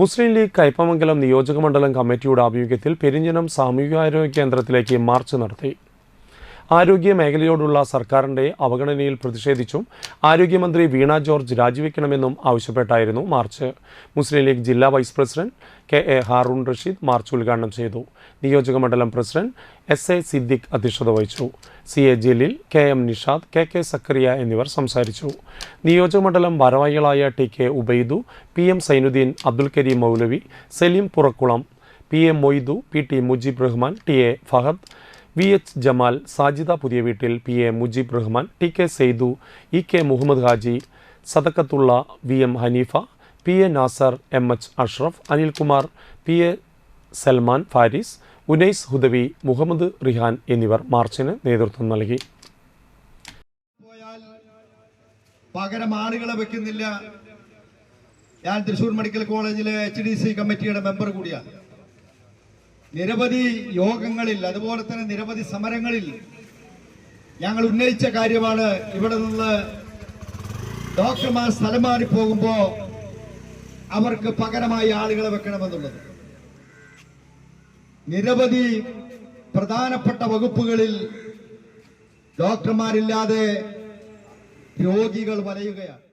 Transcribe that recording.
മുസ്ലിം league Kaipamangalam നിയോജകമണ്ഡലം കമ്മിറ്റിയുടെ ആഭിമുഖ്യത്തിൽ പെരിഞ്ഞനം സാമൂഹികാരോഗ്യ കേന്ദ്രത്തിലേക്ക് മാർച്ച് നടത്തി. ആരോഗ്യ മേഖലയോടുള്ള സർക്കാരിന്റെ അവഗണനയിൽ പ്രതിഷേധിച്ചും ആരോഗ്യമന്ത്രി വീണ ജോർജ് രാജിവെക്കണമെന്നും ആവശ്യപ്പെട്ടായിരുന്നു. മാർച്ച് മുസ്ലിം ലീഗ് ജില്ലാ vice president K A Haroon Rasheed march ഉദ്ഘാടനം ചെയ്തു. നിയോജക മണ്ഡലം പ്രസിഡന്റ് എസ് എ സിദ്ദിഖ് അധ്യക്ഷത വഹിച്ചു. C A Jaleel K M Nishad K K Sakkariya എന്നിവർ സംസാരിച്ചു. നിയോജക മണ്ഡലം ഭാരവാഹികളായ T K Ubaidu P M Sainudheen Abdul Kareem Moulavi Saleem Purakkulam P M Moidu P T Mujeeb Rahman T A Fahad V H Jamal Sajida Puthiya Veettil P A Mujeeb Rahman T K Saidu E K Muhammad Haji Sadakkathulla V M Haneefa P A Nasar M H Ashraf Anilkumar P A Salman Faris Unais Hudawi Muhammad Rihan എന്നിവർ മാർച്ചിന് നേതൃത്വം നൽകി. പകരം ആളുകളെ വെക്കുന്നില്ല ഞാൻ Thrissur medical കോളേജിലെ H D C കമ്മിറ്റിയുടെ മെമ്പർ കൂടിയാണ്. നിരവധി യോഗങ്ങളിൽ അതുപോലെ തന്നെ നിരവധി സമരങ്ങളിൽ ഞങ്ങൾ ഉന്നയിച്ച കാര്യമാണ്. ഇവിടെ നിന്ന് ഡോക്ടർമാർ സ്ഥലം മാറി പോകുമ്പോ അവർക്ക് പകരമായി ആളുകളെ വെക്കണമെന്നുള്ളത്. നിരവധി പ്രധാനപ്പെട്ട വകുപ്പുകളിൽ ഡോക്ടർമാരില്ലാതെ രോഗികൾ വലയുകയാണ്.